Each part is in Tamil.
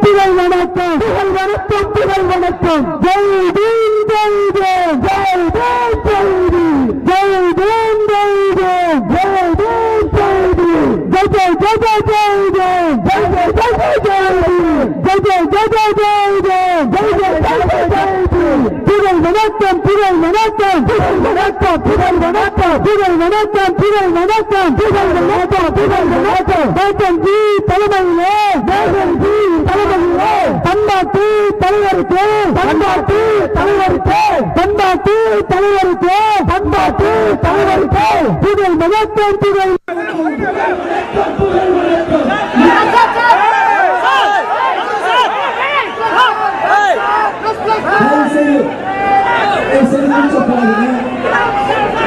புகழ் வணக்கம் புகழ் வணக்கம் புகழ் வணக்கம் ஜெய் தீன் ஜெய் ஜெய்தி ஜெய் தீன் ஜெய் ஜெய் தீன் ஜெய்தி ஜெய் ஜெய் ஜெய் ஜெய் தேவ் ஜெய் ஜெய் ஜெய் வணக்கம் புகழ் வணக்கம் புகழ் வணக்கம் புகழ் வணக்கம் புகழ் வணக்கம் புகழ் வணக்கம் புகழ் வணக்கம் புகழ் வணக்கம். தேசம் ஜி தலைமையிலே தேசம் ஜி தலைமையிலே பண்பாட்டு தலைவருக்கு பண்பாட்டு தலைவருக்கு பண்பாட்டு தலைவருக்கு பண்பாட்டு தலைவருக்கு. புகழ் வணக்கம் புகழ் புகழ் em sẽ đứng cho bài này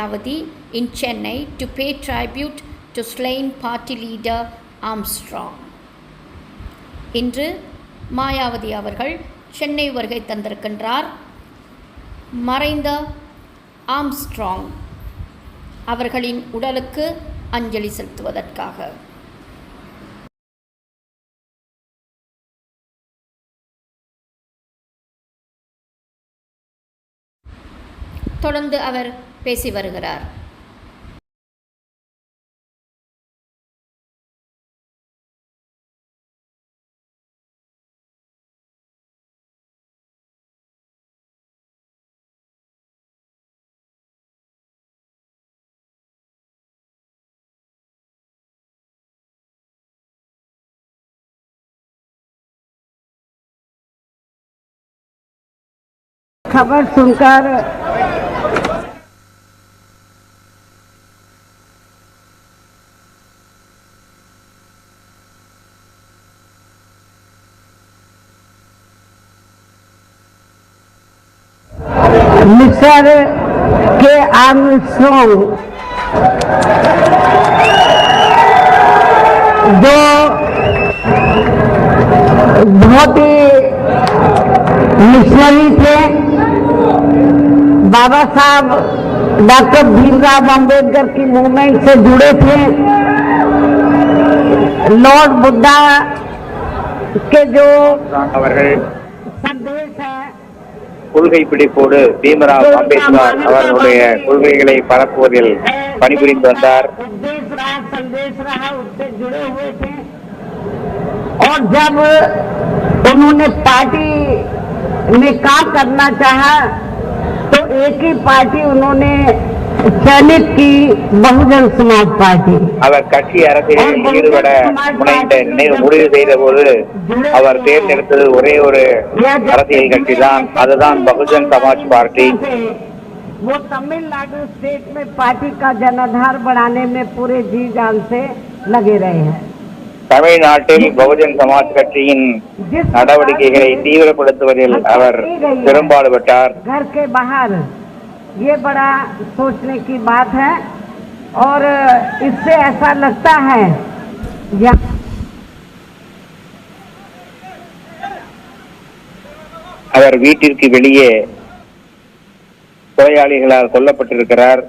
Mayawati in Chennai to pay tribute to slain party leader Armstrong. இன்று மாயாவதி அவர்கள் சென்னை வருகை தந்திருக்கின்றார் மறைந்த ஆம்ஸ்ட்ராங் அவர்களின் உடலுக்கு அஞ்சலி செலுத்துவதற்காக தொடர்ந்து அவர் பேசி வருகிறார் खबर सुनकर Mr. K. Armstrong जो बहुत ही मिशनरी थे बाबा साहब, डॉक्टर भीमराव अंबेडकर की मूवमेंट से जुड़े थे लॉर्ड बुद्धा के जो கொள்கை பிடிப்போடு பீமராவ் அம்பேத்கர் அவர்களுடைய கொள்கைகளை பரப்புவதில் பணிபுரிந்து வந்தார் उपदेश रहा संदेश रहा उससे जुड़े हुए थे और जब उन्होंने पार्टी में काम करना चाहा तो एक ही पार्टी उन्होंने चयनित की बहुजन समाज पार्टी அவர் கட்சி அரசியலில் ஈடுபட முனைந்த நினைவு முடிவு செய்த போது அவர் தேர்ந்தெடுத்தது ஒரே ஒரு அரசியல் கட்சி தான் அதுதான் பகுஜன் சமாஜ் பார்ட்டி वो तमिलनाडु स्टेट में पार्टी का जनाधार बढ़ाने में पूरे जी जान से लगे रहे हैं தமிழ்நாட்டில் பகுஜன் சமாஜ் கட்சியின் जिस நடவடிக்கைகளை தீவிரப்படுத்துவதில் அவர் பெரும்பாடுபட்டார் घर के बाहर ये बड़ा सोचने की बात है और इससे ऐसा लगता है यहाँ அவர் வீட்டிற்கு வெளியே கொலையாளிகளால் கொல்லப்பட்டிருக்கிறார்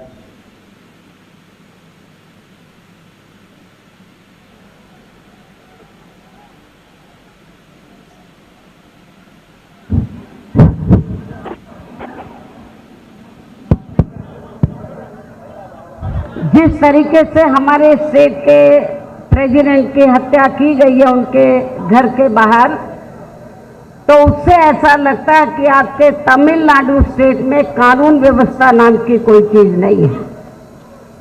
जिस तरीके से हमारे स्टेट के प्रेसिडेंट की हत्या की गई है उनके घर के बाहर तो उससे ऐसा लगता है कि आपके तमिलनाडु स्टेट में कानून व्यवस्था नाम की कोई चीज नहीं है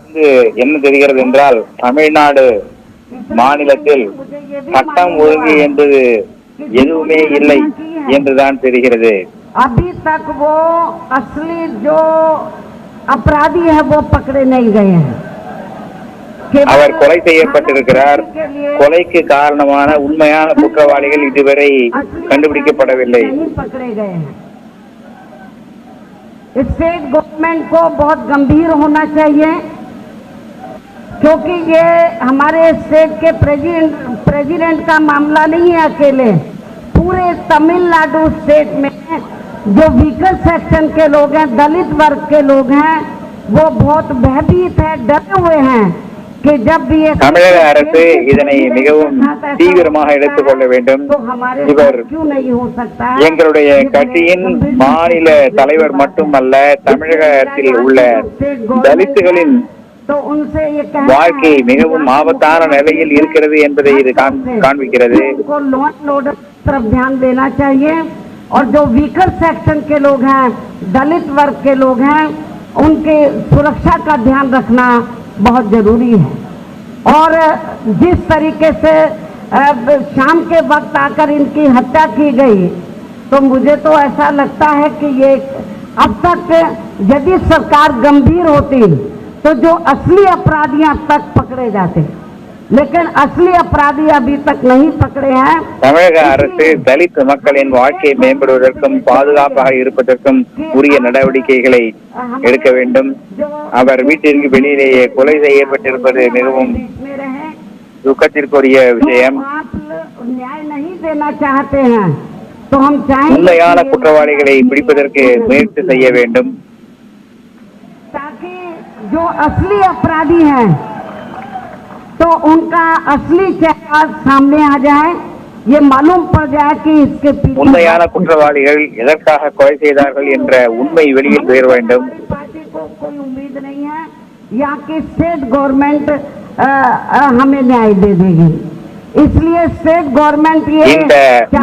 இங்கு என்ன தெரிகிறது என்றால் தமிழ்நாடு மாநிலத்தில் சட்டம் ஒழுங்கு என்பது எதுவுமே இல்லை என்றுதான் தெரிகிறது अभी तक वो असली जो अपराधी है वो पकड़े नहीं गए हैं केवल அவர் கொலை செய்யப்பட்டிருக்கிறார் के लिए கொலைக்கு காரணமான உண்மையான குற்றவாளிகள் இதுவரை असली கண்டுபிடிக்கப்படவில்லை नहीं पकड़े गए हैं स्टेट गवर्नमेंट को बहुत गंभीर होना चाहिए क्योंकि ये हमारे स्टेट के प्रेसिडेंट प्रेसिडेंट का मामला नहीं है अकेले पूरे तमिलनाडु स्टेट में जो वीकर सेक्शन के लोग हैं दलित वर्ग के लोग हैं वो बहुत भयभीत है डरे हुए हैं कि जब भी ये தமிழக அரசு இதனை மிகவும் தீவிரமாக எடுத்துக்கொள்ள வேண்டும் तो हमारे இவர் साथ क्यों नहीं हो सकता है எங்களுடைய கட்சியின் மாநில தலைவர் மட்டுமல்ல தமிழகத்தில் உள்ள தலித்துகளின் तो उनसे ये कहना வாழ்க்கை है कि மிகவும் आप ஆபத்தான நிலையில் இருக்கிறது என்பதை இது காண்- காண்பிக்கிறது और जो वीकर सेक्शन के लोग हैं, दलित वर्ग के लोग हैं, उनके सुरक्षा का ध्यान रखना बहुत ज़रूरी है। और जिस तरीके से शाम के वक्त आकर इनकी हत्या की गई तो मुझे तो ऐसा लगता है कि ये अब तक यदि सरकार गंभीर होती तो जो असली अपराधी अब तक पकड़े जाते। लेकिन असली अपराधी अभी तक नहीं पकड़े हैं தமிழக அரசு தலித் மக்களின் வாழ்க்கை மேம்படுவதற்கும் பாதுகாப்பாக இருப்பதற்கும் உரிய நடவடிக்கைகளை எடுக்க வேண்டும் அவர் வீட்டிற்கு வெளியிலேயே கொலை செய்யப்பட்டிருப்பது மிகவும் बीच में रहे துக்கத்திற்குரிய விஷயம் तो आप लोग न्याय नहीं देना चाहते हैं तो हम चाहेंगे உண்மையான कि- குற்றவாளிகளை பிடிப்பதற்கு முயற்சி செய்ய வேண்டும் ताकि जो असली अपराधी हैं तो उनका असली चेहरा सामने आ जाए ये मालूम पड़ जाए कि इसके पीछे உண்மையான குற்றவாளிகள் எதற்காக கொலை செய்தார்கள் என்ற உண்மை வெளியில் பெற வேண்டும் हमारी पार्टी को कोई उम्मीद नहीं है यहाँ की स्टेट गवर्नमेंट हमें न्याय दे देगी इसलिए स्टेट गवर्नमेंट ये இந்த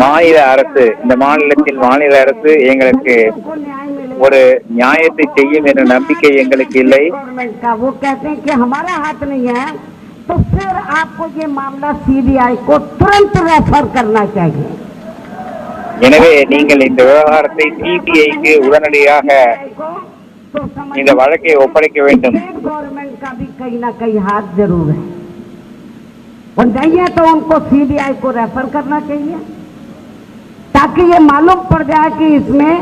மாநில அரசு இந்த மாநிலத்தின் மாநில அரசு எங்களுக்கு को न्याय मिलेगा ஒரு நியாயத்தை செய்யும் என்ற நம்பிக்கை எங்களுக்கு இல்லை गवर्नमेंट का वो कहते हैं कि हमारा हाथ नहीं है तो फिर आपको ये मामला सीबीआई को तुरंत रेफर करना चाहिए எனவே நீங்கள் இந்த விவகாரத்தை சிபிஐக்கு உடனடியாக को तो समझ இந்த வழக்கை ஒப்படைக்க வேண்டும் स्टेट गवर्नमेंट का भी कहीं ना कहीं हाथ जरूर है और नहीं है तो उनको सीबीआई को रेफर करना चाहिए ताकि ये मालूम पड़ जाए कि इसमें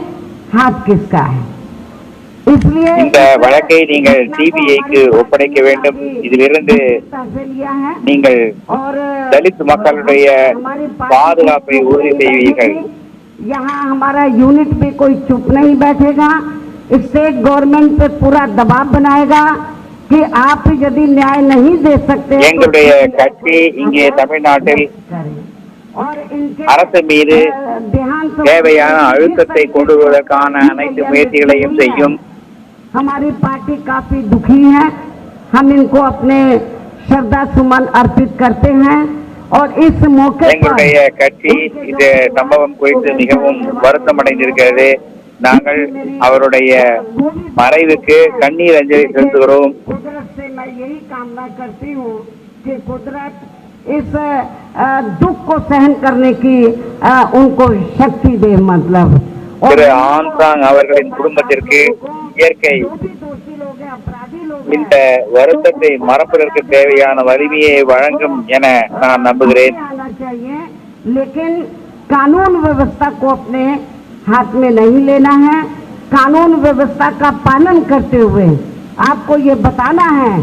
हाथ किसका है इसलिए இந்த வழக்கை நீங்கள் சிபிஐக்கு ஒப்படைக்க வேண்டும் இதிலிருந்து से लिया है நீங்கள் और தலித் மக்களுடைய हमारी पार्टी பாதுகாப்பை உறுதி செய்வீர்கள் यहाँ हमारा यूनिट भी कोई चुप नहीं बैठेगा स्टेट गवर्नमेंट पे पूरा दबाव बनाएगा कि आप यदि न्याय नहीं दे सकते तो எங்களுடைய கட்சி இங்கே தமிழ்நாட்டில் करें। और इनके அரசு மீது अ, देहांत தேவையான அழுத்தத்தை கொண்டு வருவதற்கான அனைத்து முயற்சிகளையும் செய்யும் हमारी पार्टी काफी दुखी है हम इनको अपने श्रद्धा सुमन अर्पित करते हैं और इस मौके எங்களுடைய கட்சி இந்த சம்பவம் குறித்து மிகவும் வருத்தம் அடைந்திருக்கிறது நாங்கள் அவருடைய மறைவுக்கு கண்ணீர் அஞ்சலி செலுத்துகிறோம் कुदरत से मैं यही कामना करती हूँ कि कुदरत इस अ, दुख को सहन करने की अ, उनको शक्ति दे मतलब திரு ஆம்சாங் அவர்களின் குடும்பத்திற்கு இயற்கை जो भी दोषी लोग हैं अपराधी लोग இந்த हैं வருத்தத்தை மறப்பதற்கு தேவையான வலிமையை வழங்கும் என நான் நம்புகிறேன் सामने आना चाहिए लेकिन कानून व्यवस्था को अपने हाथ में नहीं लेना है कानून व्यवस्था का पालन करते हुए आपको ये बताना है